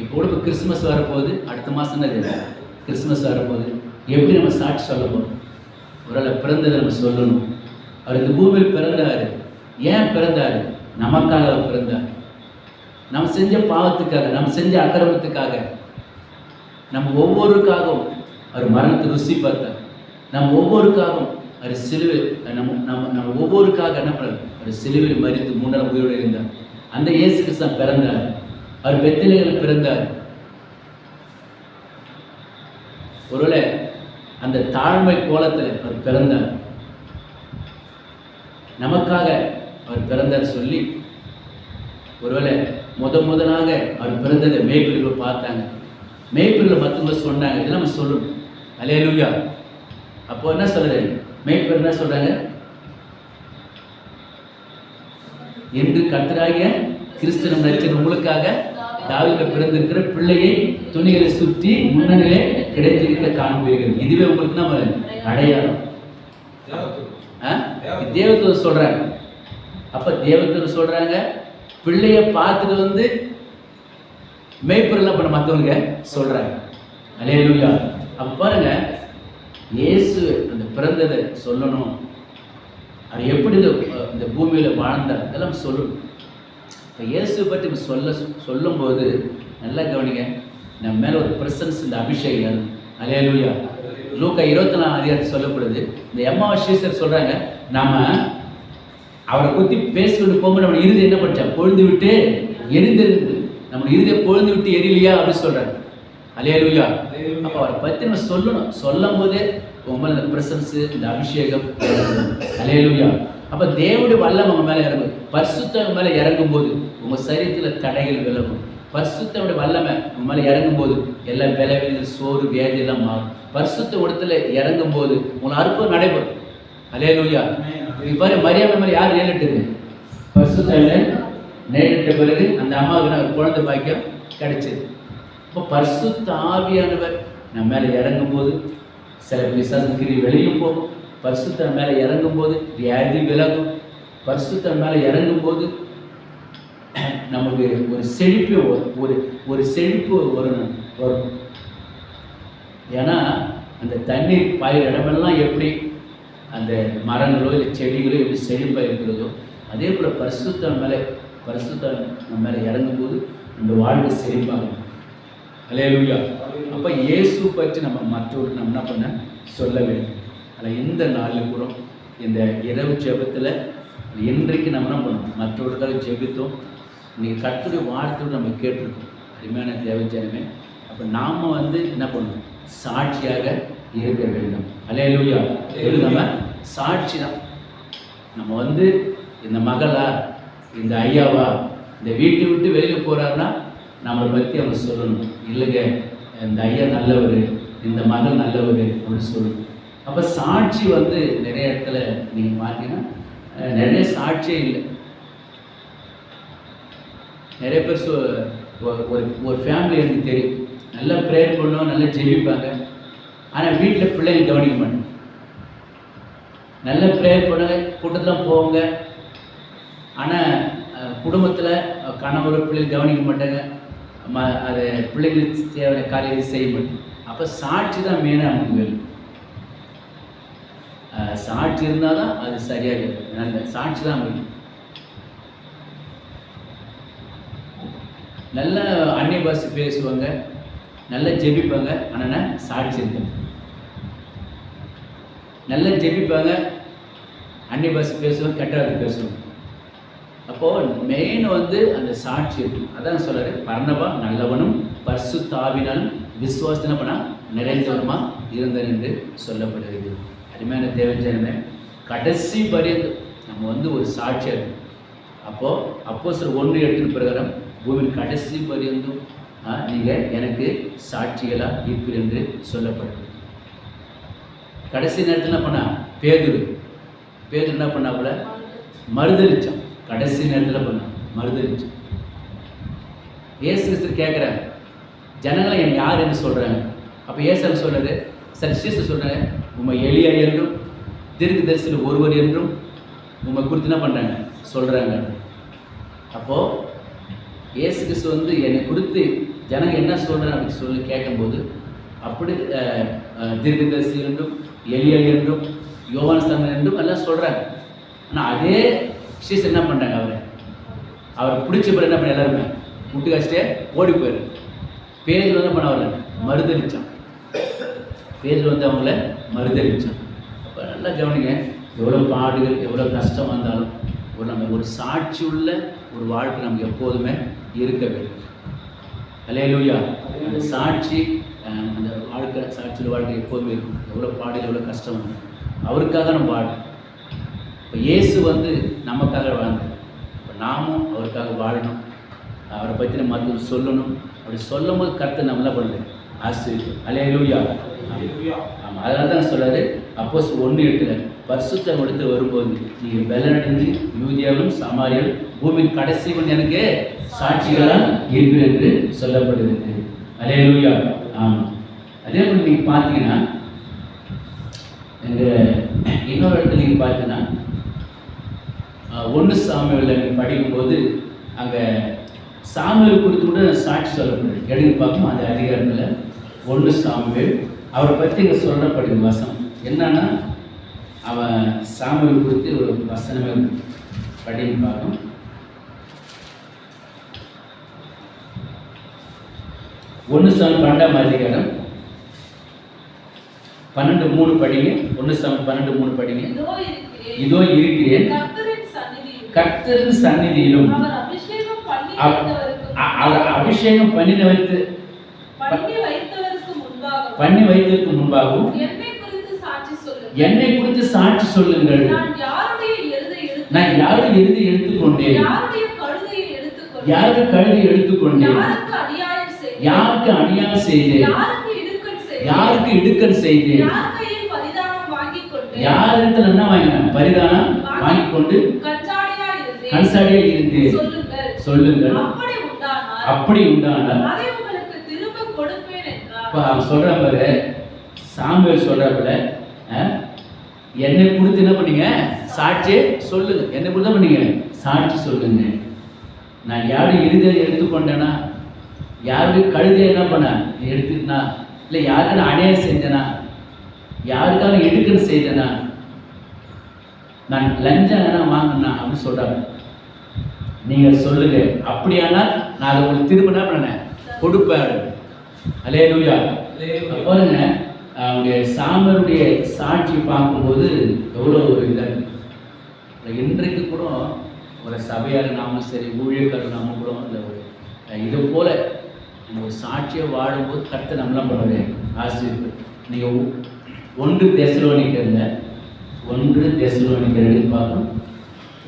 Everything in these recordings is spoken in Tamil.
இப்போ கூட இப்போ கிறிஸ்மஸ் வரப்போகுது அடுத்த மாதம் தான் இது. கிறிஸ்மஸ் வரப்போகுது. எப்படி நம்ம சாட்சி சொல்ல போகிறோம் ஒருவேளை பிறந்ததை நம்ம சொல்லணும். அவர் இந்த பூமியில் பிறந்தார். ஏன் பிறந்தார்? நமக்காக அவர் பிறந்தார். நம்ம செஞ்ச பாவத்துக்காக நம்ம செஞ்ச அக்கிரமத்துக்காக. நம்ம ஒவ்வொருக்காகவும் அவர் மரணத்தை ருசி பார்த்தார். நம்ம ஒவ்வொருக்காகவும் அவர் சிலுவில் நம்ம நம்ம நம்ம ஒவ்வொருக்காக என்ன பண்ணுறது அவர் சிலுவில் மறித்து மூன்றாம் உயிரோடு இருந்தார். அந்த இயேசு கிறிஸ்தான் பிறந்தார். அவர் பெத்திலையில் பிறந்தார். ஒருவேளை அந்த தாழ்மை கோலத்தில் அவர் பிறந்தார். நமக்காக அவர் பிறந்தார் சொல்லி ஒருவேளை முத முதலாக அவர் பிறந்ததை மேய்ப்பிரிவில் பார்த்தாங்க. மேய்ப்பிரிவில் மற்றவங்க சொன்னாங்க இதெல்லாம் நம்ம சொல்லணும். அலையலுயா அப்போ என்ன சொல்றது? மேய்ப்பர் என்ன சொல்றாங்க? என்று கர்த்தராகிய கிறிஸ்தவம் நடிச்ச உங்களுக்காக தாவில பிறந்திருக்கிற பிள்ளையை துணிகளை சுற்றி முன்னணியிலே கிடைத்திருக்க காண்பீர்கள். இதுவே உங்களுக்கு நம்ம அடையாளம். ஆ? தேவதூதர். சொல்றாங்க அப்ப தேவதூதர் சொல்றாங்க பிள்ளைய பார்த்துட்டு வந்து மேய்ப்பர் பண்ண மற்றவங்க சொல்றாங்க. அலையலுயா. அப்ப பாருங்க இயேசு அந்த பிறந்ததை சொல்லணும். அது எப்படி இந்த இந்த பூமியில் வாழ்ந்தார்? இதெல்லாம் சொல்லணும். இப்போ இயேசு பற்றி நம்ம சொல்ல சொல்லும்போது நல்லா கவனிங்க. நம்ம மேலே ஒரு பிரசன்ஸ் இந்த அபிஷேகம் அலையலுயா லூக்கா இருபத்தி நாலாம் அதிகாரத்தில் சொல்லப்படுது. இந்த எம்மா ஸ்ரீசர் சொல்கிறாங்க நாம் அவரை பற்றி பேசிக்கொண்டு போகும்போது நம்ம இறுதி என்ன பண்ணா பொழுந்து விட்டு எரிந்திருந்து நம்ம இறுதியை பொழுந்து விட்டு எரியலையா அப்படின்னு சொல்றாங்க. அலையலுயா அப்போ அவரை பற்றி நம்ம சொல்லணும். சொல்லும் போதே உங்க இந்த பிரசன்ஸ் இந்த அபிஷேகம் அலையலுயா அப்போ தேவனுடைய வல்லம் உங்க மேலே இறங்கும். பரிசுத்தம் மேலே இறங்கும் போது உங்கள் சரீரத்தில் தடைகள் விலகும். பரிசுத்தோட வல்லமை உங்க மேலே இறங்கும் போது எல்லா பலவீனங்கள் சோறு வியாதி எல்லாம் மாறும். பரிசுத்த இடத்துல இறங்கும் போது உங்களை அற்புதம் நடைபெறும். அலையலுயா இப்போ மரியாதை மேலே யார் நேரிட்டது பரிசுத்தாவில நேரிட்ட பிறகு அந்த அம்மாவுக்கு நான் குழந்தை பாக்கியம் கிடைச்சது. இப்போ பரிசுத்த ஆவியானவர் நம்ம மேலே இறங்கும் போது சில பிசாசுக்கிரி வெளியும் போகும் பரிசுத்த மேலே இறங்கும் போது வியாதி விலகும். பரிசுத்த மேலே இறங்கும் போது நமக்கு ஒரு செழிப்பு வரும். ஒரு ஒரு செழிப்பு வரும். வரும். ஏன்னா அந்த தண்ணீர் பாயிற இடமெல்லாம் எப்படி? அந்த மரங்களோ இல்லை செடிகளோ எப்படி செழிப்பாக இருக்கிறதோ அதே போல் பரிசுத்தம் மேலே பரிசுத்தம் நம்ம மேலே இறங்கும்போது அந்த வாழ்வு செழிப்பாகும். அலையலுயா அப்போ இயேசு பற்றி நம்ம மற்றவர்கள் நம்ம என்ன பண்ண? சொல்ல வேண்டும். அதில் எந்த நாளில் கூட இந்த இரவு ஜெபத்தில் இன்றைக்கு நம்ம என்ன பண்ணணும் மற்றவர்களுக்காக ஜெபித்தோம். நீங்கள் கர்த்தருடைய வார்த்தையோடு நம்ம கேட்டிருக்கோம். அருமையான தேவஜனமே அப்போ நாம் வந்து என்ன பண்ணணும்? சாட்சியாக இருக்க வேண்டும். அலையலுயா இது நம்ம. சாட்சி தான். நம்ம வந்து இந்த மகளா இந்த ஐயாவா இந்த வீட்டை விட்டு வெளியில் போகிறாருன்னா நம்மளை பற்றி அவங்க சொல்லணும். இல்லைங்க இந்த ஐயா நல்லவர் இந்த மகள் நல்லவர் அப்படின்னு சொல்லு. அப்போ சாட்சி வந்து நிறைய இடத்துல நீங்கள் பார்த்தீங்கன்னா நிறைய சாட்சியே இல்லை. நிறைய பேர் சொ ஒரு ஒரு- ஃபேமிலி எனக்கு தெரியும். நல்லா ப்ரேயர் பண்ணுவோம் நல்லா ஜெபிப்பாங்க. ஆனால் வீட்டில் பிள்ளைங்க கவனிக்க மாட்டாங்க. நல்ல ப்ரேயர் பண்ணுங்க கூட்டத்தில் போவாங்க. ஆனால் குடும்பத்தில் கணவர் பிள்ளைகள் கவனிக்க மாட்டாங்க. ம அது பிள்ளைங்களுக்கு தேவையான காரியத்தை செய்ய முடியும் அப்போ சாட்சி தான் மெயினாக நமக்கு வேணும். சாட்சி இருந்தால் தான் அது சரியாக இருக்கும். நல்ல சாட்சி தான் வேணும். நல்ல அந்நிய பாஷை பேசுவாங்க நல்லா ஜெபிப்பாங்க ஆனால் சாட்சி இருக்காங்க நல்லா ஜெபிப்பாங்க அன்னை பாஷை பேசுவாங்க கெட்டது பேசுவாங்க. அப்போது மெயின் வந்து அந்த சாட்சி இருக்கும் அதான் சொல்கிறார் பர்ணபா நல்லவனும் பர்சு தாவினாலும் விசுவாசன பண்ணா நிறைந்தவனுமா இருந்தன் என்று சொல்லப்படுகிறது. அருமையான தேவஜனமே கடைசி பரியந்து நம்ம வந்து ஒரு சாட்சியாக இருக்கும் அப்போது அப்போ சில ஒன்று எட்டு பிரகாரம் பூமியின் கடைசி பரியந்தும் நீங்கள் எனக்கு சாட்சிகளாக இருப்பீர் என்று சொல்லப்படுது. கடைசி நேரத்தில் என்ன பண்ணா பேதுரு. பேதுரு என்ன பண்ணாப்புல மறுதளிச்சான் கடைசி நேரத்தில் பண்ண மறுதளிச்சு ஏசு கிறிஸ்து கேட்குற ஜனங்களை என்னை யார் என்று சொல்கிறாங்க அப்போ ஏசு சொல்றாரு? சரி சீசு சொல்கிறாங்க உண்மை எளிய என்றும் தீர்க்க தரிசனம் ஒருவர் என்றும் உண்மை குறித்து என்ன பண்ணுறாங்க சொல்கிறாங்க அப்போது ஏசு கிறிஸ்து வந்து என்னை கொடுத்து ஜனங்க என்ன சொல்கிறேன் அப்படின்னு சொல்லி கேட்கும்போது அப்படி அஹ், அஹ், தீர்க்கதரிசி என்றும் எளிய என்றும் யோவானஸ்தானம் என்றும் எல்லாம் சொல்கிறாங்க ஆனால் அதே சீசன் என்ன பண்ணுறாங்க அவரை? அவரை பிடிச்ச பிறகு என்ன பண்ண எல்லாருமே? முட்டு காய்ச்சிட்டே ஓடி போயிரு பேஜில் வந்து பண்ண அவரை மறுதளித்தான் பேர் வந்து அவங்கள மறுதளித்தான் அப்போ நல்லா கவனிங்க எவ்வளோ பாடுகள் எவ்வளோ கஷ்டம் வந்தாலும் ஒரு நம்ம ஒரு சாட்சி உள்ள ஒரு வாழ்க்கை நமக்கு எப்போதுமே இருக்க வேண்டும். அலையலூயா அந்த சாட்சி அந்த வாழ்க்கை சாட்சியில் வாழ்க்கை எப்போதுமே இருக்கும். எவ்வளோ பாடுகள் எவ்வளோ கஷ்டம் வந்தாலும். அவருக்காக நம்ம வாழணும் இப்போ இயேசு வந்து நமக்காக வாழ்ந்தார். இப்போ நாமும் அவருக்காக வாழணும். அவரை பற்றி நம்ம மற்றவங்க சொல்லணும். அப்படி சொல்லும் போது கருத்து நம்மள பண்ணுது ஆசிரியர் அலையலூயா ஆமாம் அதனால தான் சொல்றாரு அப்போஸ் ஒன்று எட்டுல பரிசுத்தம் எடுத்து வரும்போது நீங்கள் வெள்ளனடைந்து யூதியாவிலும் சமாரியாலும் பூமியின் கடைசி கொண்டு எனக்கு சாட்சிகளாக இருப்பீர் என்று சொல்லப்படுகிறது. அலையலூயா ஆமாம் அதே போல் நீங்கள் பார்த்தீங்கன்னா எங்கள் இன்னொரு இடத்துல நீங்கள் பார்த்தீங்கன்னா ஒன்று சாமியில் படிக்கும்போது அங்கே சாமியல் குறித்து கூட சாட்சி சொல்லப்படுது எடுத்து பார்க்கும் அந்த அதிகாரத்தில் ஒன்று சாமுவேல். அவரை பற்றி இங்கே சொல்லப்படுது வசனம். என்னன்னா அவன் சாமுவேல் குறித்து ஒரு வசனமே. படின்னு பார்க்கும் ஒன்று சாமி பன்னெண்டாம் அதிகாரம். பன்னெண்டு மூணு படிங்க. ஒன்று சாமி பன்னெண்டு மூணு படிங்க. இதோ இருக்கிறேன். கர்த்தரின் சந்நிதியில் கர்த்தரின் சந்நிதியிலும் அவர் அபிஷேகம் பண்ணி வைத்து பண்ணி வைத்ததற்கு முன்பாகவும் என்னை குறித்து சாட்சி சொல்லுங்கள். நான் யாரும் எழுதி எடுத்துக்கொண்டேன்? யாருக்கு கழுதி எடுத்துக்கொண்டேன்? யாருக்கு அநியாயம் செய்தேன்? யாருக்கு இடுக்கல் செய்தேன்? யார் என்ன வாங்கினேன்? பரிதானம் வாங்கி கொண்டு கன்சாடியா இருந்தேன் சொல்லுங்கள். அப்படி உண்டானால் இப்போ அவன் சொல்ற பாரு. சாமுவேல் சொல்றாப்புல அஹ், என்னை கொடுத்து என்ன பண்ணீங்க? சாட்சி சொல்லுங்க. என்னை கொடுத்து பண்ணீங்க? சாட்சி சொல்லுங்க. நான் யாரும் எழுதிய எடுத்துக்கொண்டேனா? யாருடைய கழுதியை என்ன பண்ண? எடுத்துக்கினா இல்லை யாருக்கு நான் அநியாயம் செஞ்சேனா? யாருக்காக எடுக்கணும் செய்தேனா? நான் லஞ்சம் என்ன வாங்கினா அப்படின்னு சொல்றாங்க. நீங்க சொல்லுங்க. அப்படியானால் நான் அதை உங்களுக்கு திரும்ப என்ன பண்ணேன்? கொடுப்பேன் அலே லூயா பாருங்க அவருடைய சாமருடைய சாட்சி பார்க்கும்போது எவ்வளோ ஒரு இதாக. இன்றைக்கு கூட ஒரு சபையார் நாமும் சரி ஊழியர்கள் நாமும் கூட இந்த ஒரு இது போல நம்ம ஒரு சாட்சியை வாழும்போது கருத்தை நம்மளாம் பண்ணுறது ஆசிரியர் நீங்கள் ஒன்று தெசலோனிக்கரில் ஒன்று தேசம் எடுத்து பார்க்கணும்.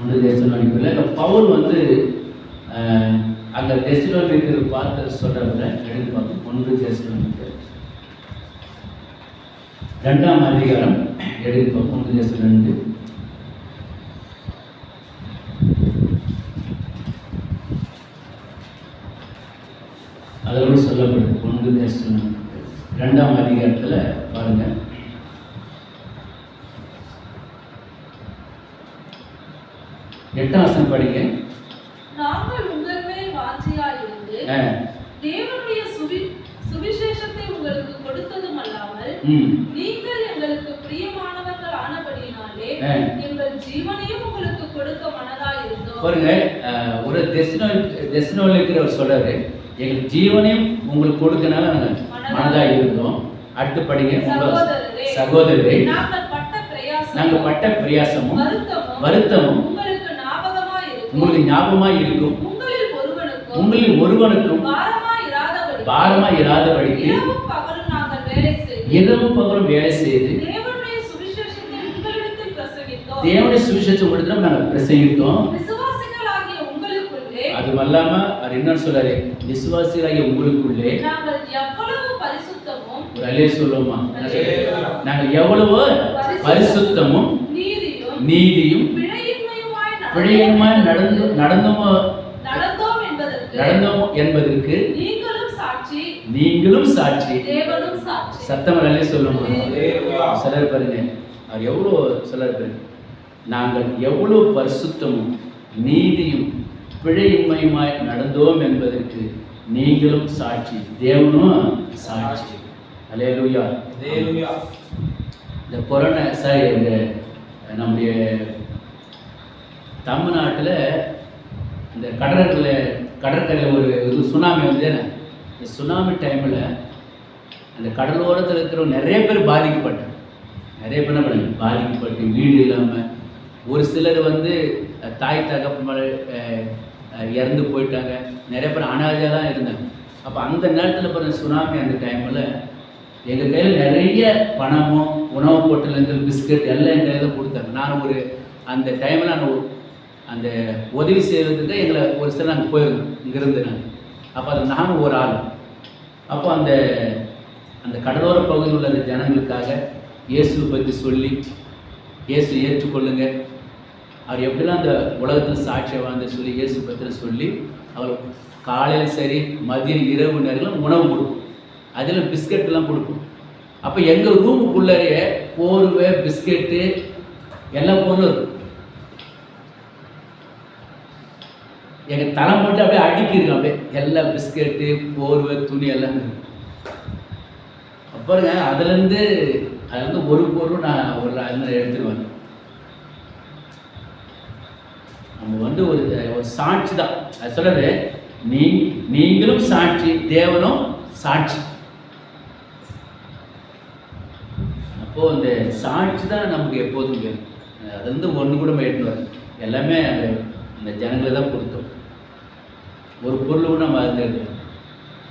ஒன்று தேசம் தெசலோனிக்கரில் இந்த பவுல் வந்து அந்த தேசம் தெசலோனிக்கர் பார்த்து சொல்கிறவங்க எடுத்து பார்க்கணும். ஒன்று தேசம் தெசலோனிக்கர் ரெண்டாம் அதிகாரம் எடுத்து பார்ப்போம். ஒன்று தேசம் ரெண்டு. அதோடு சொல்லப்படுது ஒன்று தேசம் ரெண்டாம் அதிகாரத்தில் பாருங்க எட்டாம் வசனம் படிங்க? நாங்கள் உங்கள் மேல் ஆ, தேவனுடைய சுவி சுவிசேஷத்தை உங்களுக்கு கொடுத்ததும் அல்லாமல் நீங்கள் எங்களுக்கு பிரியமானவர்கள் ஆனபடியினாலே. எங்கள் ஜீவனையும் உங்களுக்கு கொடுக்க மனதாய் இருந்தோம் பாருங்க ஒரு தெசனோ தெசனோவில் இருக்கிறவர் சொல்றாரு எங்கள் ஜீவனையும் உங்களுக்கு கொடுக்கனால நாங்கள் மனதா இருந்தோம் அடுத்து படிங்க சகோதரரே நாங்கள் பட்ட பிரயாசமும் வருத்தமும் உங்களுக்கு ஞாபகமாக இருக்கும். உங்களில் ஒருவனுக்கும் பாரமா இராதபடிக்கு இரவும் பகலும் வேலை செய்து தேவனுடைய சுவிசேஷம் கொடுத்து நாங்கள் பிரசங்கித்தோம். அது வல்லாம அவர் என்ன சொல்றாரு? விசுவாசிகளாகிய உங்களுக்குள்ளே அலே சொல்லுவோமா? நாங்கள் எவ்வளவோ பரிசுத்தமும் நீதியும் பிழையுமாய் நடந்து நடந்தோமோ நடந்தோம் என்பதற்கு நடந்தோம் என்பதற்கு நீங்களும் சாட்சி நீங்களும் சாட்சி. தேவனும் சாட்சி. சத்தம் நல்லே சொல்லுமா? சிலர் பாருங்க அவர் எவ்வளோ சிலர் பாருங்க நாங்கள் எவ்வளோ பரிசுத்தமும் நீதியும் பிழையின்மையுமாய் நடந்தோம் என்பதற்கு நீங்களும் சாட்சி தேவனும் சாட்சி. Hallelujah. இந்த கொரோனா சாரி இந்த நம்முடைய தமிழ்நாட்டில் இந்த கடற்கரையில் கடற்கரையில் ஒரு இது சுனாமி வந்து இந்த சுனாமி டைமில் அந்த கடலோரத்தில் இருக்கிற நிறைய பேர் பாதிக்கப்பட்டாங்க. நிறைய பேர் என்ன பாதிக்கப்பட்டு வீடு இல்லாமல் ஒரு சிலர் வந்து தாய் தகப்பன் இறந்து போயிட்டாங்க. நிறைய பேர் அனாதையாக தான் இருந்தாங்க. அப்போ அந்த நேரத்தில் பிறகு சுனாமி அந்த டைமில் எங்கள் கையில் நிறைய பணமும் உணவு பொட்டலங்கள் பிஸ்கட் எல்லாம் எங்கள் கையில் கொடுத்தாங்க. நான் ஒரு அந்த டைமில் நான் அந்த உதவி செய்கிறதுக்கு எங்களை ஒரு சில நாங்கள் போயிருந்தோம். இங்கேருந்து நாங்கள் அப்போ அது நானும் ஒரு ஆள். அப்போ அந்த அந்த கடலோர பகுதியில் உள்ள அந்த ஜனங்களுக்காக இயேசுவை பற்றி சொல்லி இயேசு ஏற்றுக்கொள்ளுங்க. அவர் எப்படிலாம் அந்த உலகத்தில் சாட்சியை வாழ்ந்து சொல்லி இயேசு பற்றி சொல்லி அவர் காலையில் சரி மதியம் இரவு நேரங்களும் உணவு கொடுக்கும். அதில் பிஸ்கெட்லாம் கொடுக்கும். அப்போ எங்கள் ரூமுக்குள்ளேயே போர்வை பிஸ்கெட்டு எல்லா பொருளும் இருக்கும். எங்கள் தலை மட்டும் அப்படியே அடுக்கிருக்கு அப்படியே எல்லா பிஸ்கெட்டு போர்வை துணி எல்லாம். இருக்கு அப்புறங்க அதுலேருந்து அதுலேருந்து ஒரு பொருள் நான் ஒரு எடுத்துகிட்டு எடுத்துருவேன் நம்ம வந்து ஒரு ஒரு சாட்சி தான். அது சொல்றது நீ நீங்களும் சாட்சி தேவனும் சாட்சி. அப்போது இந்த சாட்சி தான் நமக்கு எப்போதும் வேணும். அது வந்து ஒன்று கூட எடுத்துன்னு வரேன் எல்லாமே அந்த அந்த ஜனங்களை தான் கொடுத்தோம் ஒரு பொருளும் நம்ம அதில்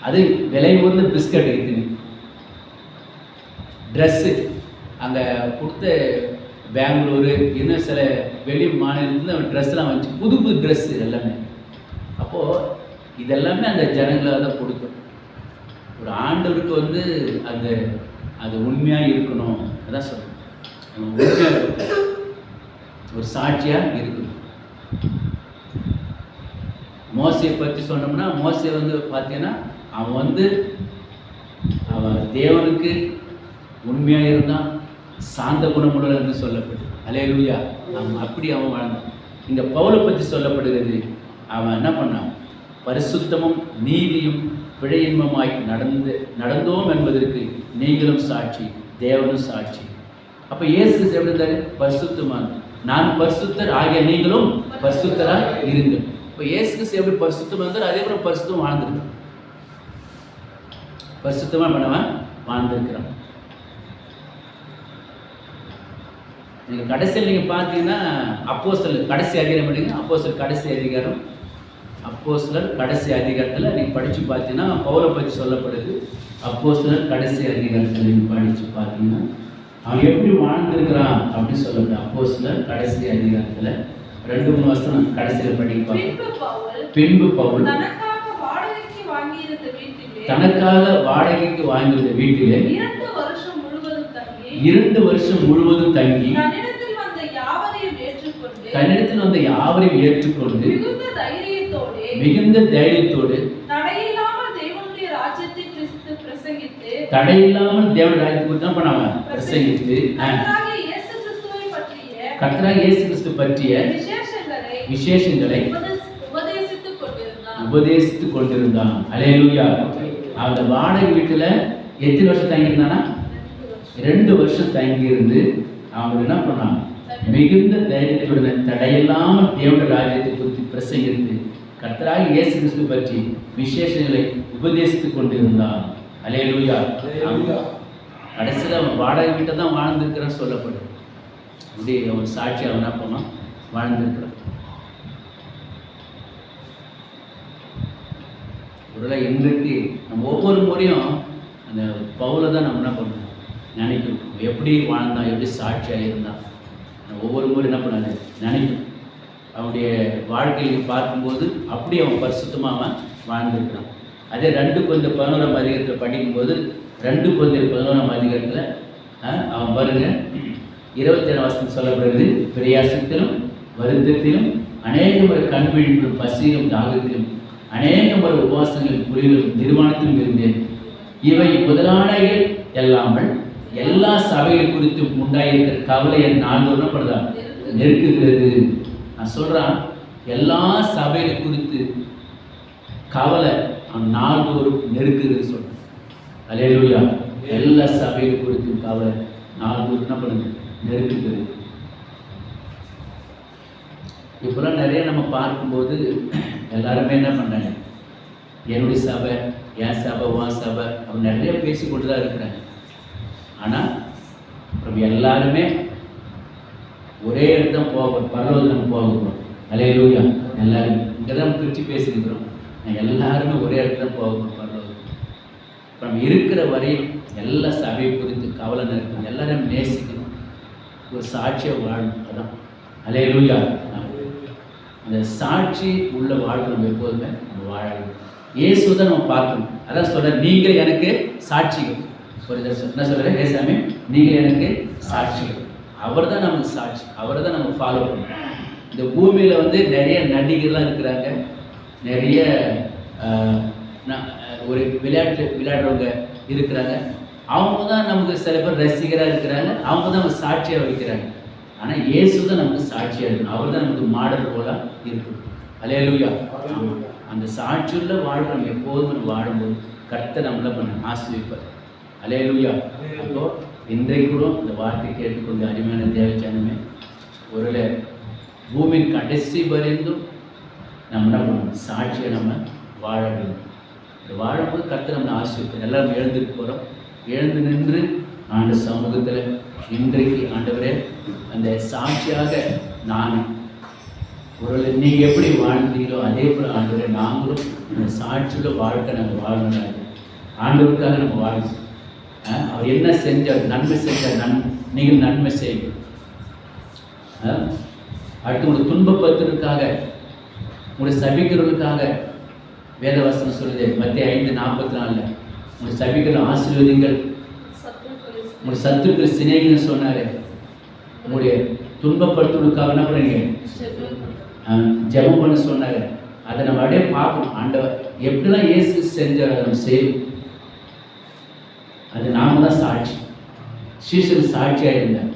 அது விலை உயர்ந்த பிஸ்கட் இருக்குது ட்ரெஸ்ஸு அங்கே கொடுத்த பெங்களூரு இன்னும் சில வெளி மாநிலத்துலேருந்து ட்ரெஸ்லாம் வந்துச்சு புது புது ட்ரெஸ்ஸு எல்லாமே. அப்போது இதெல்லாமே அந்த ஜனங்களாக தான் கொடுக்கும் ஒரு ஆண்டவருக்கு வந்து அந்த அது உண்மையாக இருக்கணும். அதான் சொல்லணும் உண்மையாக இருக்கணும். ஒரு சாட்சியாக இருக்கணும். மோசையை பற்றி சொன்னோம்னா மோசை வந்து பார்த்தீங்கன்னா அவன் வந்து அவன் தேவனுக்கு உண்மையாக இருந்தான் சாந்த குணமுடன் என்று சொல்லப்படும் அலேலுயா அவன் அப்படி அவன் வாழ்ந்தான். இந்த பவுலை பற்றி சொல்லப்படுகிறது அவன் என்ன பண்ணான்? பரிசுத்தமும் நீதியும் பிழையின்மமாய் நடந்து நடந்தோம் என்பதற்கு நீங்களும் சாட்சி தேவனும் சாட்சி. அப்போ இயேசு எப்படி இருந்தார்? பரிசுத்தமான நான் பரிசுத்தர் ஆகிய நீங்களும் பரிசுத்தராக இருந்தேன் இப்போ இயேசு கிறிஸ்து எப்படி பரிசுத்தம் இருந்தார்? அதே போல பரிசுத்தம் வாழ்ந்துருக்கான் பரிசுத்தமாக பண்ணவன் வாழ்ந்திருக்கிறான் நீங்கள் கடைசியில் நீங்கள் பார்த்தீங்கன்னா அப்போஸ்தல் கடைசி அதிகாரம் படிங்க. சில கடைசி அதிகாரம். அப்போஸ்தலர் கடைசி அதிகாரத்தில் நீங்கள் படித்து பார்த்தீங்கன்னா பவுலை பற்றி சொல்லப்படுது. அப்போஸ்தலர் கடைசி அதிகாரத்தில் நீங்கள் படித்து பார்த்தீங்கன்னா அவன் எப்படி வாழ்ந்திருக்கிறான் அப்படின்னு சொல்லப்படுது. அப்போஸ்தலர் கடைசி அதிகாரத்தில் ரெண்டு மூணு வருஷம் கடைசியில் படிப்பாங்க பின்பு பவுல் தனக்காக வாடகைக்கு வாங்கியிருந்த வீட்டிலே இரண்டு வருஷம் முழுவதும் தங்கி தன்னிடத்தில் வந்த யாவரையும் ஏற்றுக்கொண்டு மிகுந்த தைரியத்தோடு தடையில்லாமல் தேவனுடைய ராஜ்யத்துக்கு தான் பண்ணாம பிரசங்கித்து ஆ, கர்த்தராகிய இயேசு கிறிஸ்துவை கர்த்தராகிய இயேசு கிறிஸ்து பற்றிய விசேஷங்களை விசேஷங்களை உபதேச- உபதேசித்துக் கொண்டிருந்தான். அலேலுயா அந்த வாடகை வீட்டுல எத்தனை வருஷம் தங்கியிருந்தானா? ரெண்டு வருஷம் தங்கியிருந்து அவங்க என்ன பண்ணான் மிகுந்த தைரியத்துடன் தடையில்லாமல் தேவனுடைய ராஜ்யத்தை குறித்து பிரசங்கித்து கர்த்தராகிய இயேசு கிறிஸ்து பற்றி விசேஷங்களை உபதேசித்துக் கொண்டிருந்தான். அலேலுயா Hallelujah. கடைசியில் வாடகை வீட்டை தான் வாழ்ந்திருக்கிறான்னு சொல்லப்படுது. அப்படி அவன் சாட்சி அவன் என்ன பண்ணோம் வாழ்ந்திருக்கிறான் ஒருவேளை இன்றைக்கு நம்ம ஒவ்வொரு முறையும் அந்த பவுலை தான் நம்ம என்ன பண்ணணும்? நினைக்கணும். எப்படி வாழ்ந்தான் எப்படி சாட்சியாக இருந்தான் ஒவ்வொரு முறை என்ன பண்ணாது? நினைக்கணும். அவனுடைய வாழ்க்கையை பார்க்கும்போது அப்படி அவன் பரிசுத்தமாக அவன் வாழ்ந்துருக்கிறான். அதே ரெண்டு கொஞ்சம் பதினோராம் அதிகாரத்தில் படிக்கும்போது ரெண்டு கொஞ்சம் பதினோராம் அதிகாரத்தில் அவன் பாருங்க இருபத்தி ஏழு வருஷம் சொல்லப்படுகிறது பிரயாசத்திலும் வருத்தத்திலும் அநேக ஒரு கண் பசியிலும் தாகத்திலும் அநேக ஒரு உபவாசங்களின் குளிரிலும் நிர்வாணத்திலும் இருந்தேன். இவை முதலாடைகள் எல்லாமல் எல்லா சபைகள் குறித்தும் உண்டாயிருக்கிற கவலை என் நாள்தோறும் நெருக்குகிறது. நான் சொல்கிறான் எல்லா சபைகள் குறித்து கவலை அவன் நாள்தோறும் நெருக்குதுன்னு சொல்கிறேன் அலேலுயா எல்லா சபைகள் குறித்தும் கவலை நாள்தோறும் என்ன பண்ணுங்க நெருக்குகிறது இப்போலாம் நிறைய நம்ம பார்க்கும்போது எல்லாருமே என்ன பண்ணாங்க? என்னுடைய சபை என் சபை வா சபை அப்படி நிறைய பேசிக்கொண்டு தான் இருக்கிறாங்க. ஆனால் நம்ம எல்லாருமே ஒரே இடத்துல போகும் பரலோகம் நம்ம போகிறோம் அலே லூயா எல்லாரும் இங்கே தான் பிரித்து பேசியிருக்கிறோம். எல்லாருமே ஒரே இடத்துல போகணும் பரலோகம் இப்போ நம்ம இருக்கிற வரையும் எல்லா சபையும் குறித்து கவலை இருக்கணும் எல்லாரும் நேசிக்கணும். ஒரு சாட்சியை வாழணும் அதான். அலே லூயா அந்த சாட்சி உள்ள வாழ்க்கை நம்ம எப்போதுமே நம்ம வாழணும். இயேசு தான் நம்ம பார்க்கணும். அதான் சொல்கிறேன் நீங்கள் எனக்கு சாட்சிகள். ஒரு என்ன சொல்கிறேன் ஏசாமி நீங்கள் எனக்கு சாட்சிகள். அவர் தான் நமக்கு சாட்சி அவரை தான் நம்ம ஃபாலோ பண்ணணும். இந்த பூமியில் வந்து நிறைய நடிகர்லாம் இருக்கிறாங்க. நிறைய ஒரு விளையாட்டு விளையாடுறவங்க இருக்கிறாங்க. அவங்க தான் நமக்கு சில பேர் ரசிகராக இருக்கிறாங்க அவங்க தான் நமக்கு சாட்சியாக வைக்கிறாங்க. ஆனால் இயேசு தான் நமக்கு சாட்சியாக இருக்கணும். அவர் தான் நமக்கு மாடல் போல இருக்கணும் அலையலூயா அந்த சாட்சியுள்ள வாழ்க்கை நம்ம எப்போதும் நம்ம வாழும்போது கர்த்தர் நம்மளை பண்ண ஆசிரியப்பார். லூயா அப்போ இன்றைக்கு கூட இந்த வார்த்தை கொஞ்சம் அருமையான தேவைச்சானுமே ஒரு பூமியின் கடைசி வரைந்தும் நம்ம என்ன பண்ணணும் சாட்சியை நம்ம வாழ வேண்டும். இந்த வாழும்போது கர்த்தர் நம்மளை ஆசிரியப்பார். எல்லாரும் எழுந்துட்டு போகிறோம் எழுந்து நின்று ஆண்டு சமூகத்தில் இன்றைக்கு ஆண்டவரே அந்த சாட்சியாக நான் ஒரு நீங்கள் எப்படி வாழ்ந்தீங்களோ அதே போல் ஆண்டவரே நாங்களும் அந்த சாட்சியில் வாழ்க்கை நம்ம வாழணும் ஆண்டவருக்காக நம்ம வாழணும் அவர் என்ன செஞ்சார்? நன்மை செஞ்சார். நன் நீங்கள் நன்மை செய்யும் அடுத்து உங்களை துன்பப்படுத்துறதுக்காக உங்களை சபிக்கிறவர்களுக்காக வேதவாசனம் சொல்லுது மத்திய ஐந்து நாற்பத்தி நாலில். உங்கள் சபிக்கிற ஆசீர்வதிங்கள். உங்களுடைய சத்துருக்கள் சிநேகின்னு சொன்னார். உங்களுடைய துன்பப்படுத்துவதற்காக என்ன பண்ணுறீங்க ஜெபம் பண்ண சொன்னார். அதை நம்ம அப்படியே பார்க்கணும். ஆண்டவர் எப்படிலாம் இயேசு செஞ்சார் அதை நம்ம செய்யணும். அது நாம தான் சாட்சி. சீசன் சாட்சியாக இருந்தார்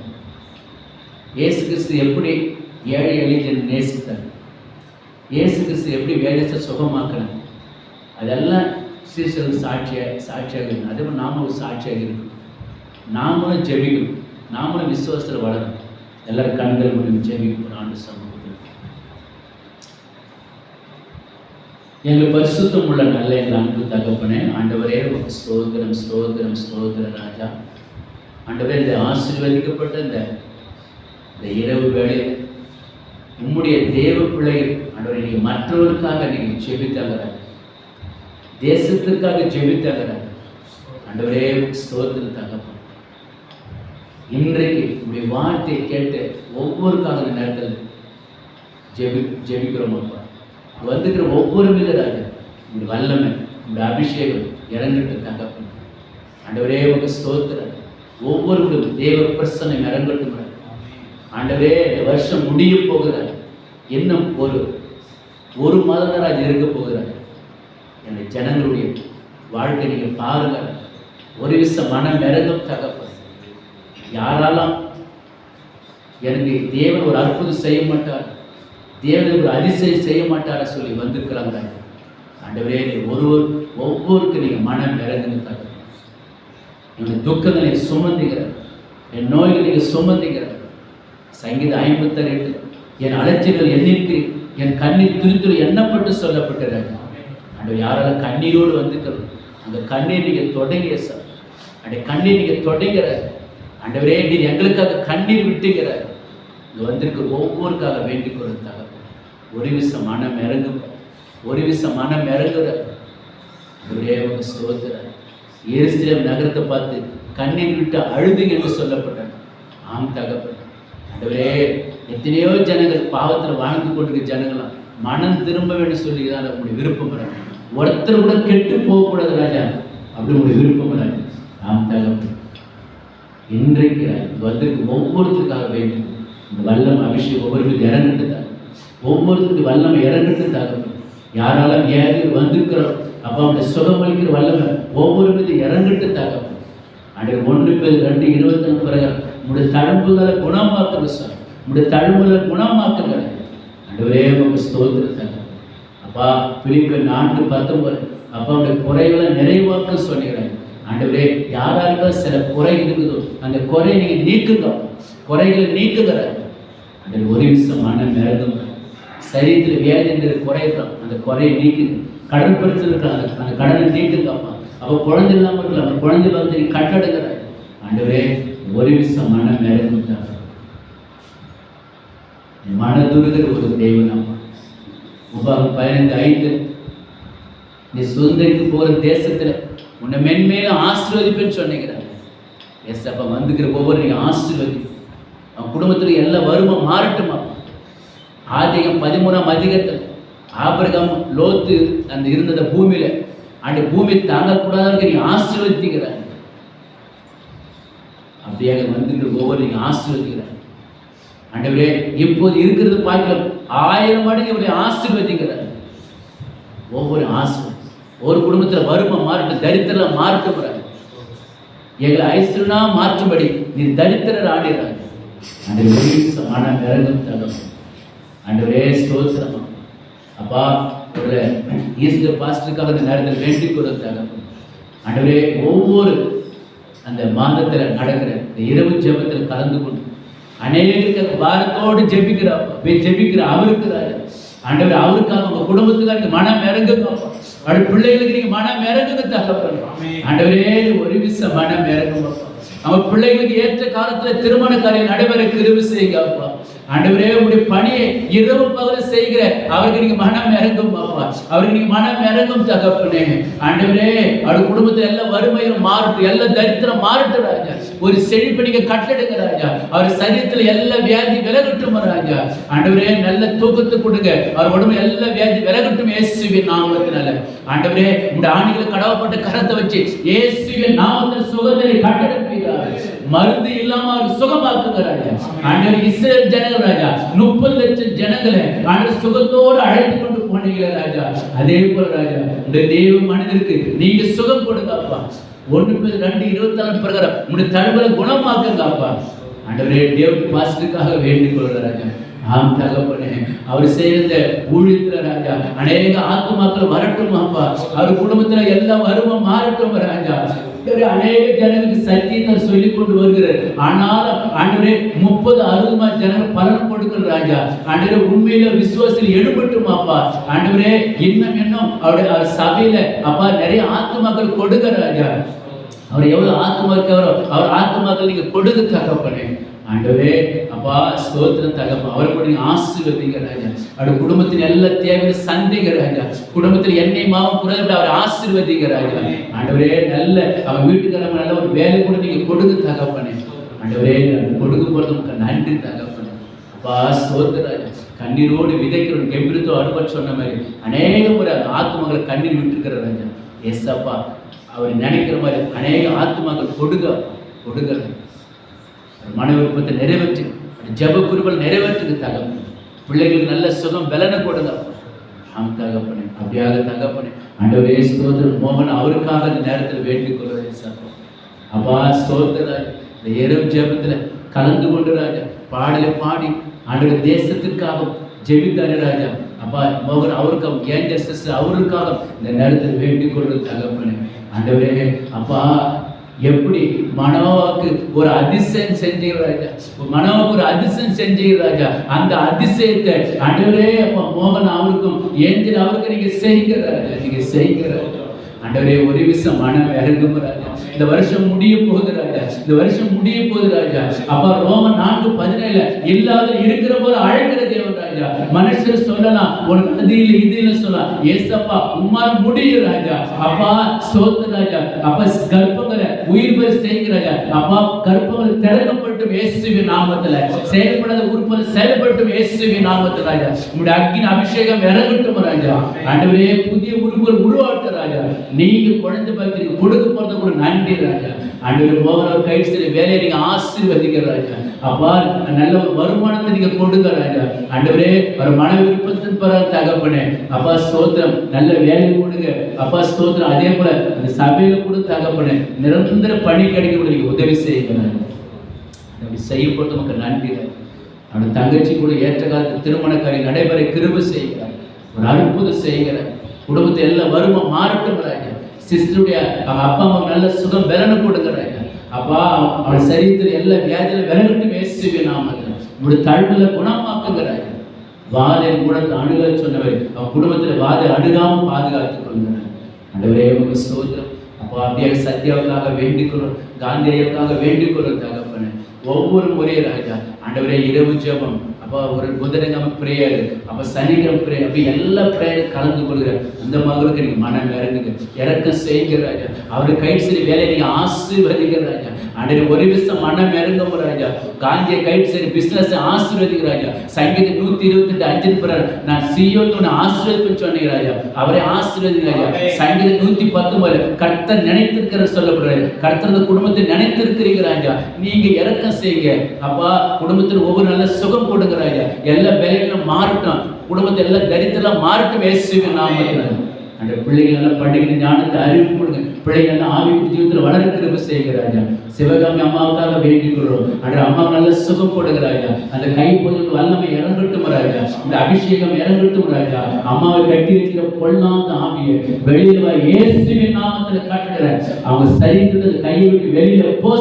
இயேசு கிறிஸ்து எப்படி ஏழை எளியன் நேசித்தார்? இயேசு கிறிஸ்து எப்படி வேதத்தை சுகமாக்கினார்? அதெல்லாம் சீசல் சாட்சியாக சாட்சியாக இருக்கணும் அதே மாதிரி நாம ஒரு சாட்சியாக இருக்கணும் நாமளும் ஜெபிக்கணும். நாமளும் விசுவாசத்தில் வளரணும். எல்லாரும் கண்கள் முடியும் ஜெபிக்கணும் ஆண்டு சமூகத்தில். எங்கள் பரிசுத்தம் உள்ள நல்ல எங்கள் அன்பு தகப்பனே ஆண்டவரே உமக்கு ஸ்தோத்திரம் ஸ்தோத்திரம் ராஜா. ஆண்டவரே இந்த ஆசீர்வதிக்கப்பட்ட இந்த இந்த இரவு வேளையில் உம்முடைய தேவ பிள்ளைகள் ஆண்டவரே நீங்கள் மற்றவர்களுக்காக நீங்கள் ஜெபித்தாங்க தேசத்திற்காக ஜெபித்தாங்க ஆண்டவரே உமக்கு ஸ்தோத்திரம் தகப்பன் இன்றைக்கு உங்களுடைய வார்த்தையை கேட்டு ஒவ்வொருக்காக இந்த நேரத்தில் ஜெபி ஜெபிக்கிறோம் அப்பா வந்துக்கிற ஒவ்வொரு மிகராஜ உங்களுடைய வல்லமை உங்களுடைய அபிஷேகம் இறங்கிட்டு தகப்பன் ஆண்டவரே உங்க ஸ்தோத்திரம். ஒவ்வொருவரும் தேவ பிரசன்னம் இறங்கட்டும் ஆண்டவரே இந்த வருஷம் முடிய போகிறார். இன்னும் ஒரு ஒரு மாதராஜ் இருக்க போகிறார். என் ஜனங்களுடைய வாழ்க்கை நீங்கள் பாருங்கள் ஒரு விச மனம் இறங்கும் தகப்பன். யாராலாம் எனக்கு தேவன் ஒரு அற்புதம் செய்ய மாட்டார். தேவன் ஒரு அதிசயம் செய்ய மாட்டார சொல்லி வந்திருக்கிறாங்க. ஆண்டவரே நீ ஒருவர் ஒவ்வொருக்கும் நீங்கள் மனம் இறங்குங்க தகப்பன். என் துக்கங்களை சுமந்துகிற. என் நோய்களை நீங்கள் சுமந்துகிற. சங்கீத ஐம்பத்தி ரெண்டு. என் அலட்சியங்கள் எண்ணிற்கு என் கண்ணீர் துரித்துரு எண்ணப்பட்டு சொல்லப்பட்டிருக்காங்க அந்த யாரால கண்ணீரோடு வந்துக்கிறோம் அந்த கண்ணீர் நீங்கள் தொடங்கிய சார். அந்த கண்ணீர் நீங்கள் தொடங்கிற அண்டவரே நீர் எங்களுக்காக கண்ணீர் விட்டுகிற இங்கே வந்திருக்க ஒவ்வொருக்காக வேண்டிக் ஒரு விச மனம் இறங்கும். ஒரு விச மனம் இறங்குற ஒரே ஒரு ஸ்தோத்திர எருசலேம் நகரத்தை பார்த்து கண்ணீர் விட்டு அழுதுங்க என்று சொல்லப்பட்டாங்க ஆம் தகப்பன். அண்டவரே எத்தனையோ ஜனங்கள் பாவத்தில் வாழ்ந்து கொண்டிருக்க ஜனங்களாம். மனம் திரும்ப வேண்டும் சொல்லி தான் உங்களுடைய விருப்பம் வராங்க ஒருத்தர் கூட கெட்டு போகக்கூடாது ராஜா. அப்படி உங்களுடைய விருப்பம் வராங்க நாம் தகவல் இன்றைக்கு வந்திருக்கு ஒவ்வொருத்தருக்காக வேண்டும் இந்த வல்லம் அபிஷேகம் ஒவ்வொருத்தருக்கு இறங்கிட்டு தான் ஒவ்வொருத்தருக்கு வல்லமை இறங்கிட்டு தகப்பன். யாராலும் ஏறி வந்திருக்கிறோம். அப்போ அவனுடைய சுகமளிக்கிற வல்லமை ஒவ்வொரு மீது இறங்கிட்டு தகப்பன். அன்றைய ஒன்று பேர் ரெண்டு இருபத்தி நாலு பிறகு உங்களுடைய தழும்புகளை குணமாக்குங்க சார். உங்களுடைய தழும்புகளை குணமாக்குங்க. அன்றைவரே உங்க ஸ்தோத்திர அப்பா பிலிப்பு நான்கு பத்தொன்பது. அப்பா அவருடைய குறைகளை நிறைவாக்க சொன்னீங்க ஆண்டவரே யார் யாருக்கா சில குறை இருக்குதோ அந்த குறையை நீங்க நீக்குங்க. குறைகளை நீக்குகிற அந்த ஒரு விஷயம் மனம் இறங்குங்க சரீரத்தில் வியாதி என்ற அந்த குறையை நீக்குங்க. கடன் பிரச்சனை அந்த கடனை கடனை நீக்குங்கப்பா அப்போ. குழந்தை இல்லாமல் இருக்கலாம். அந்த குழந்தை வந்து நீ கட்டடுகிறார் ஆண்டவரே ஒரு விஷயம் மனம் இறங்குட்டாங்க மனதுருகிற ஒரு தெய்வம் அம்மா உபாகம் பதினைந்து ஐந்து. நீ சுதந்திரிக்கு போகிற தேசத்தில் உன்னை மென்மேலும் ஆசீர்வதிப்பேன்னு சொன்னீங்கிறார் எஸ் அப்போ வந்துக்கிற ஒவ்வொரு நீங்கள் ஆசீர்வதி. அவன் குடும்பத்தில் எல்லா வருமா மாறட்டுமா ஆதிகம் பதிமூணாம் அதிகத்தில் ஆபிரகம் லோத்து அந்த இருந்தத பூமியில அந்த பூமி தாங்கக்கூடாதுன்னு நீ ஆசீர்வதிக்கிறார். அப்படியாக வந்துக்கிற ஒவ்வொரு நீங்க ஆசீர்வதிக்கிறார். ஆண்டவரே இப்போது இருக்கிறது பார்க்கலாம் ஆயிரம் மடங்கு இவரை ஆசீர்வதிக்கிறார் ஒவ்வொரு ஆசை ஒரு குடும்பத்தில் வறுமை மாறட்டும் தரித்திரம் மாறட்டும் எங்களை ஐஸ்வரனா மாற்றும்படி நீ தரித்திரர் ஆடுகிறாங்க ஆண்டவரே சமான இறங்கும் தகம் ஆண்டவரே ஸ்தோத்திரம். அப்பா ஒரு ஈஸ்டர் பாஸ்டருக்காக அந்த நேரத்தில் வேண்டிக் கொடுத்தாங்க ஆண்டவரே ஒவ்வொரு அந்த மாதத்தில் நடக்கிற இந்த இரவு ஜபத்தில் கலந்து கொண்டு அநேகருக்கு அந்த பாரத்தோடு ஜெபிக்கிற அவருக்கு ஆண்டவர் அவருக்காக உங்க குடும்பத்துக்காக நீங்க மனம் இறங்குங்க அவள் பிள்ளைகளுக்கு நீங்க மனம் இறங்குங்க தகப்பன் ஆண்டவரே ஒரு விஷயம் மனம் இறங்குங்க நம்ம பிள்ளைகளுக்கு ஏற்ற காலத்துல திருமண காரியம் நடைபெற கிருவி செய்யுங்கப்பா ஆண்டவரே உங்களுடைய பணியை இரவு பகல் செய்கிற அவருக்கு நீங்க மனம் இறங்கும் பாப்பா. அவருக்கு நீங்க மனம் இறங்கும் தகப்பனே. ஆண்டவரே அவர் குடும்பத்துல எல்லாம் வறுமையும் மாறட்டும் எல்லா தரித்திரம் மாறட்டும் ராஜா. ஒரு செழிப்பு நீங்க கட்டெடுங்க ராஜா. அவர் சரீரத்துல எல்லா வியாதி விலகட்டும் ராஜா. ஆண்டவரே நல்ல தூக்கத்தை கொடுங்க. அவர் உடம்பு எல்லா வியாதி விலகட்டும் இயேசுவின் நாமத்தினால. ஆண்டவரே இந்த ஆணிகளை கடவுப்பட்ட கரத்தை வச்சு இயேசுவின் நாமத்தில் சுகத்தை கட்டெடுப்பீங்க மருந்து இல்லாம அவர் சுகமாக்குங்க ராஜா ஆண்டவர் இஸ்ரேல் ஜனங்கள் ராஜா முப்பது லட்சம் ஜனங்களை ஆண்டவர் சுகத்தோடு அழைத்து கொண்டு போனீங்களே ராஜா. அதே போல ராஜா இந்த தெய்வ மனிதருக்கு நீங்க சுகம் கொடுங்கப்பா ஒன்று ரெண்டு இருபத்தி நாலு பிரகாரம் உங்களுடைய தழுவலை குணமாக்குங்க அப்பா ஆண்டவரே தேவ பாசத்துக்காக வேண்டிக் கொள்கிற ராஜா. ஆம் தகப்பனே. அவர் செய்த ஊழியத்துல ராஜா அநேக ஆத்மாக்கள் வரட்டும் அப்பா. அவர் குடும்பத்துல எல்லா வருமா மாறட்டும் ராஜா. அநேக ஜனங்களுக்கு சத்தியத்தை சொல்லி கொண்டு வருகிறார். ஆனாலும் ஆண்டவரே முப்பது அறுபது ஜனங்கள் பலன் கொடுக்கிற ராஜா. ஆண்டவரே உண்மையில விசுவாசத்தில் எடுபட்டும் அப்பா. ஆண்டவரே இன்னும் இன்னும் அவருடைய சபையில அப்பா நிறைய ஆத்மாக்கள் கொடுக்க ராஜா. அவர் எவ்வளவு ஆத்மா இருக்கவரோ அவர் ஆத்மாக்கள் நீங்க கொடுக்க தகப்பனே. ஆண்டவரே அப்பா ஸ்தோத்திரம் தகப்ப. அவரை கூட நீங்க ஆசீர்வதிங்க ராஜா. அவருடைய குடும்பத்தின் எல்லா தேவையை சந்திங்க ராஜா. குடும்பத்தில் எண்ணெய் மாவும் குறைந்து அவரை ஆசீர்வதிங்க ராஜா. ஆண்டவரே நல்ல அவன் வீட்டுக்காரங்க நல்ல ஒரு வேலை கூட நீங்க கொடுக்கு தகப்பனே. ஆண்டவரே கொடுக்கு கொடுக்க போறது உங்களுக்கு நன்றி தகப்பனே. அப்பா ஸ்தோத்திர ராஜா. கண்ணீரோடு விதைக்கிறோம் கெம்பிரத்தோ அனுப்ப சொன்ன மாதிரி அநேக முறை அந்த ஆத்மாக்களை கண்ணீர் விட்டுருக்கிற ராஜா. எஸ் அப்பா. அவர் நினைக்கிற மாதிரி அநேக ஆத்மாக்கள் கொடுங்க கொடுங்க மன விருப்பத்தை நிறைவேற்று ஜப குறிப்பல் நிறைவேற்றுக்கு தகப்பன் பிள்ளைகளுக்கு நல்ல சுகம் பலனை கொடுங்க ஆம் தகப்பனே அப்படியாக தகப்பனே அண்டவே ஸ்தோத்திரம். மோகன் அவருக்காக இந்த நேரத்தில் வேண்டிக் கொள்வதை சார். அப்பா ஸ்தோத்திர இந்த இரவு ஜெபத்துல கலந்து கொண்டு ராஜா பாடலை பாடி அன்றைய தேசத்திற்காக ஜெபித்தாரு ராஜா. அப்பா மோகன் அவருக்காக ஏஞ்சல் சிஸ்டர் அவருக்காக இந்த நேரத்தில் வேண்டிக் கொள்வது தகப்பனே. அண்டவரே அப்பா எப்படி மனோவாக்கு ஒரு அதிசயம் செஞ்சீர் ராஜா? மனோவுக்கு ஒரு அதிசயம் செஞ்சீர் ராஜா. அந்த அதிசயத்தை அடவே மோகன் அவருக்கும் ஏஞ்சல் அவருக்கு நீங்க செய்கிற நீங்க செய்கிற ஆண்டவரே ஒரு விஷம் மனம் இறங்கும் ராஜா. இந்த வருஷம் முடிய போகுது ராஜா. இந்த வருஷம் முடிய போகுது ராஜா. அப்பா ரோமன் நான்கு பதினேழு இல்லாத இருக்கிற போது அழைக்கிற தேவன் ராஜா. மனுஷர் சொல்லலாம் உனக்கு அது இல்லை இது இல்லை சொல்லலாம். ஏசப்பா உம்மால முடியும் ராஜா. அப்பா சோத்த ராஜா. அப்பா கர்ப்பங்களை உயிர் பெற செய்கிற ராஜா. அப்பா கர்ப்பங்கள் திறக்கப்பட்டும் இயேசுவி நாமத்துல. செயல்படாத உறுப்பினர் செயல்பட்டும் இயேசுவி நாமத்துல ராஜா. உங்களுடைய அக்னி அபிஷேகம் இறங்கட்டும் ராஜா. ஆண்டவரே புதிய உறுப்பினர் உருவாட்ட ராஜா. நீங்கள் குழந்தை பார்க்குறீங்க கொடுக்க போகிறத கூட நன்றி ராஜா. ஆண்டவரே மோகன் கை செய்ய வேலையை நீங்கள் ஆசீர்வதிக்கிற ராஜா. அப்பா நல்ல ஒரு வருமானத்தை நீங்கள் கொடுங்க ராஜா. ஆண்டவரே ஒரு மன விருப்பத்தின் பிற தகப்பனே அப்பா ஸ்தோத்திரம். நல்ல வேலை கொடுங்க. அப்பா ஸ்தோத்திரம். அதே போல் அந்த சபையில் கூட தகப்பனே நிரந்தர பணி கிடைக்க கூட உதவி செய்யுங்க அப்படி செய்யப்பட்டு நமக்கு நன்றி ராஜா. அவனுடைய தங்கச்சி கூட ஏற்ற காலத்து திருமண காரியம் நடைபெற கிருப செய்கிறார் ஒரு அற்புதம் செய்கிறார் குடும்பத்தை எல்லாம் வருமா மாறட்டுங்கிறாங்க. சிஸ்டருடைய அவங்க அப்பா அம்மா நல்ல சுகம் பலனும் கொடுக்குறாங்க அப்பா அவன் சரீரத்தில் எல்லா வியாதியில விலகட்டும் இயேசுவே நாம உங்களுடைய தழுவுல குணமாக்குங்கிறாங்க. வாதை கூட அணுக சொன்னவர் அவன் குடும்பத்துல வாதை அணுகாம பாதுகாத்துக் கொள்கிறார் அண்டவரே உங்க ஸ்தோத்திரம். அப்போ அப்படியே சத்யாவுக்காக வேண்டிக்கொள்ளும் காந்தியாவுக்காக வேண்டிக்கொள்ளும் தகப்பன. ஒவ்வொரு முறையும் ராஜா ஆண்டவரே இரவு ஜபம். அப்போ ஒரு புதனங்கிழமை ப்ரேயர் அப்போ சனிக்கிழமை பிரேயர் அப்படி எல்லா ப்ரேயரும் கலந்து கொள்கிற அந்த மகளுக்கு நீங்கள் மனம் இறங்குங்க இறக்கம் செய்கிற ராஜா. அவரு கை சரி வேலையை நீங்க ஆசீர்வதிங்க ராஜா. அன்றைய ஒரு விஷயம் மனம் இறங்கும் ராஜா. காந்திய கைட்டு சரி பிஸ்னஸ் ஆசீர்வதிங்க ராஜா. சங்கீத நூத்தி இருபத்தி எட்டு அஞ்சு பிறர் நான் சியோன்னு உன்னை ஆசீர்வதிப்பு சொன்னீங்க ராஜா. அவரை ஆசீர்வதிங்க ராஜா. சங்கீத நூத்தி பத்தொன்பது கர்த்தர் நினைத்திருக்கிற சொல்லப்படுறாரு. கர்த்தர் குடும்பத்தை நினைத்திருக்கிறீங்க ராஜா. நீங்க இறக்கம் செய்யுங்க. அப்பா குடும்பத்தில் ஒவ்வொரு நல்ல சுகம் கொடுங்க ராஜா எல்லா வேலைகளும் மாறட்டும் குடும்பத்தை எல்லாம் தரித்திரம் மாறட்டும் இயேசுவின் நாமத்தில். அந்த பிள்ளைகள் எல்லாம் படிக்கிற ஞானத்தை அறிவு கொடுங்க. பிள்ளைகள் எல்லாம் ஆவிக்கு ஜீவத்தில் வளர கிருப செய்கிறாங்க சிவகாமி அம்மாவுக்காக வேண்டிக் கொள்றோம் அந்த அம்மா நல்ல சுகம் கொடுக்கிறாங்க அந்த கை பொருள் வல்லமை இறங்கட்டும் ராஜா. இந்த அபிஷேகம் இறங்கட்டும் ராஜா. அம்மாவை கட்டி வச்சுக்கிற பொல்லாத ஆவியை வெளியில் வர இயேசுவின் நாமத்தில் காட்டுகிற அவங்க சரிக்கிட்டு கையை விட்டு வெளியில போ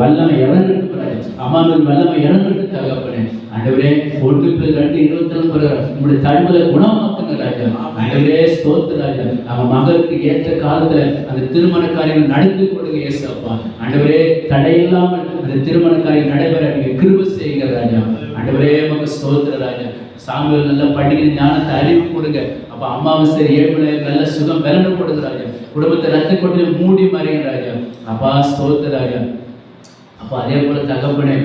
வல்லமை இறங்கட்டும் ராஜா. அம்மாவின் வல்லமை இறங்கட்டும் தகப்பனே. ஆண்டவரே ஒன்று பேர் ரெண்டு இருபத்தி நாலு நம்முடைய தன்மலை குணமாக்குங்க ராஜா. ஆண்டவரே ஸ்தோத்து ராஜா. நம்ம மகளுக்கு ஏற்ற காலத்துல அந்த திருமண காரியங்கள் நடந்து கொடுங்க ஏசப்பா ஆண்டவரே தடையில்லாமல் அந்த திருமண காரியம் நடைபெற நீங்க கிருப செய்யுங்க ராஜா. ஆண்டவரே மக ஸ்தோத்திர ராஜா. சாமியில் நல்லா படிக்கிற ஞானத்தை அறிவு கொடுங்க. அப்ப அமாவாசை ஏழ்மலை நல்ல சுகம் பலனும் கொடுங்க ராஜா. குடும்பத்தை ரத்த கொண்டு மூடி மறைங்க ராஜா. அப்பா ஸ்தோத்து ராஜா. அப்போ அதே போல தகப்பனே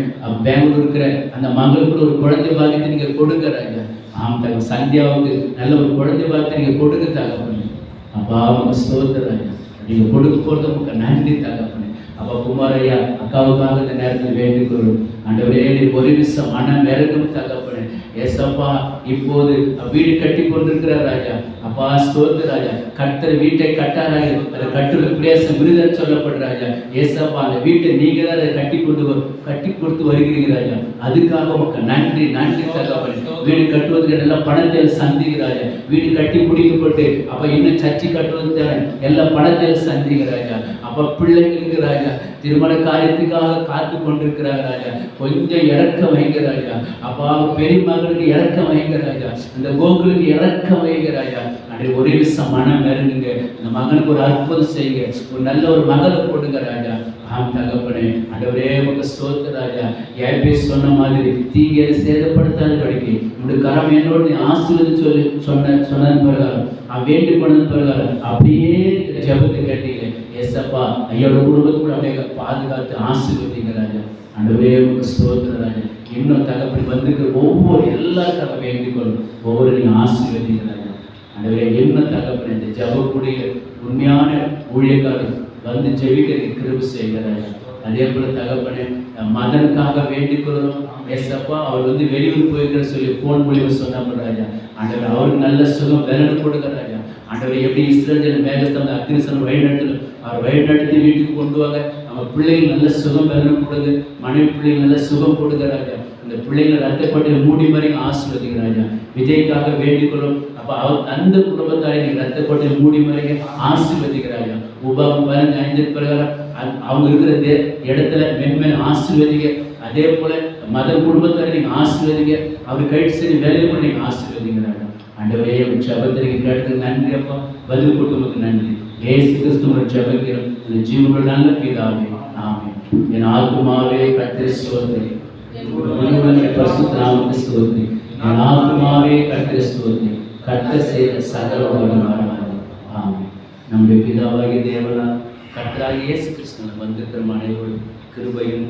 பெங்களூர் இருக்கிற அந்த மகளுக்கு ஒரு குழந்தை பாக்கியத்தை நீங்க கொடுங்க ராஜா ஆம் தக சந்தியாவுக்கு நல்ல ஒரு குழந்தை பாக்கியத்தை நீங்க கொடுங்க தகப்பனே. அப்பா அவங்க ஸ்தோத்திர ராஜா நீங்க கொடுக்க போறது உங்களுக்கு நன்றி தகப்பனே. அப்பா குமாரையா அக்காவுக்காக இந்த நேரத்தில் வேண்டிக் கொள்ளும் ஆண்டவரே ஒரு நிமிஷம் மனம் இறங்கும் தகப்பனே. ஏசப்பா இப்போது வீடு கட்டி கொண்டிருக்கிறார் ராஜா அப்பா ஸ்தோத்திர ராஜா. கர்த்தர் வீட்டை கட்டாராக. அதை கட்டுற பிரேசம் விருதர் சொல்லப்படுற ராஜா. ஏசப்பா அந்த வீட்டை நீங்க தான் அதை கட்டி கொண்டு வரும் கட்டி கொடுத்து வருகிறீங்க ராஜா. அதுக்காக உமக்கு நன்றி நன்றி தகவல் வீடு கட்டுவதற்கு எல்லா பணத்தை சந்திங்க ராஜா. வீடு கட்டி முடிக்கப்பட்டு அப்ப இன்னும் சர்ச்சை கட்டுவது தேவை. எல்லா பணத்தை சந்திக்கிறாயா ராஜா. அப்ப பிள்ளைங்களுக்கு ராஜா திருமண காரியத்துக்காக காத்து கொண்டிருக்கிறார் ராஜா. கொஞ்சம் இறக்க வைங்க ராஜா. அப்பா பெரிய மகளுக்கு இறக்க வைங்க ராஜா. இந்த கோகுலுக்கு இறக்க வைங்க ராஜா ஒரே ஒரு விஷயம் மனம் இறங்குங்க அந்த மகனுக்கு ஒரு அற்புதம் செய்யுங்க. ஒரு நல்ல ஒரு மகளை கொடுங்க ராஜா. ஆம் தகப்பனே அடவரே உங்க ஸ்தோத்த ராஜா. ஏபி சொன்ன மாதிரி தீங்கை சேதப்படுத்தாத படிக்கு. உங்களுடைய கரம் என்னோடு நீ ஆசீர்வதி சொல்லி சொன்ன சொன்னது பிரகாரம் அவன் வேண்டி கொண்டதன் பிரகாரம் அப்படியே ஜபத்தை கேட்டீங்க எஸ்அப்பா ஐயோட குடும்பத்தை கூட அப்படியே பாதுகாத்து ஆசீர்வதிங்க ராஜா. ஆண்டவரே உங்க ஸ்தோத்திர ராஜா. இன்னும் தகப்படி வந்திருக்கிற ஒவ்வொரு எல்லா எல்லாருக்காக வேண்டிக் கொள்ளும். ஒவ்வொரு நீங்க ஆசீர்வதிங்க ராஜா. ஆண்டவரே என்ன தகப்பன் இந்த ஜபக்கூடிய உண்மையான ஊழியக்காரர் வந்து ஜெபிக்கிற கிருப செய்கிறார் அதே போல தகப்பனே மதனுக்காக வேண்டிக்கிறோம் ஏசப்பா அவர் வந்து வெளியூர் போயிருக்கிற சொல்லி போன் மூலியமா சொன்ன ராஜா. ஆண்டவர் அவருக்கு நல்ல சுகம் பலன் கொடுக்க ராஜா. ஆண்டவர் எப்படி இஸ்ரேல் மேகஸ்தான் அக்னிசன் வழிநடத்தல் அவர் வழிநடத்தி வீட்டுக்கு கொண்டு வாங்க. அவங்க பிள்ளைகள் நல்ல சுகம் பெறணும் கொடுங்க. மனைவி பிள்ளைகள் நல்ல சுகம் கொடுங்க ராஜா. அந்த பிள்ளைங்க ரத்தப்பட்டு மூடி மாதிரி ஆசீர்வதிங்க ராஜா. விஜய்க்காக வேண்டிக்கொள்ளும். அப்போ அப்ப அவர் அந்த குடும்பத்தாரை நீங்க ரத்தப்பட்டு மூடி மாதிரி ராஜா. உபாகம் பதினஞ்சு ஐந்து பிரகாரம். அவங்க இருக்கிற தே- இடத்துல மென்மேல் ஆசீர்வதிங்க. அதே போல மத குடும்பத்தாரை நீங்கள் ஆசீர்வதிங்க. அவர் கழிச்சு சரி வேலையை கூட நீங்க ஆசீர்வதிங்க ராஜா. உன் ஜபத்தை கேட்டதுக்கு நன்றி அப்பா. பதில் கொடுத்தவங்களுக்கு நன்றி. ஏசு கிறிஸ்துவ ஜபக்கிறோம் ஜீவனோட நல்ல பிதாவே ஆமே என் ஆத்மாவே கத்திர சோதனை பரிசுத்த நாமத்தை ஸ்தோத்திரி. என் ஆத்மாவே கத்திர ஸ்தோத்திரி. கத்த செய்த சகல உபகாரமானது ஆமே நம்முடைய பிதாவாகிய தேவனா கர்த்தராகிய இயேசு கிறிஸ்துவன் வந்திருக்கிற அனைவரும் கிருபையும்.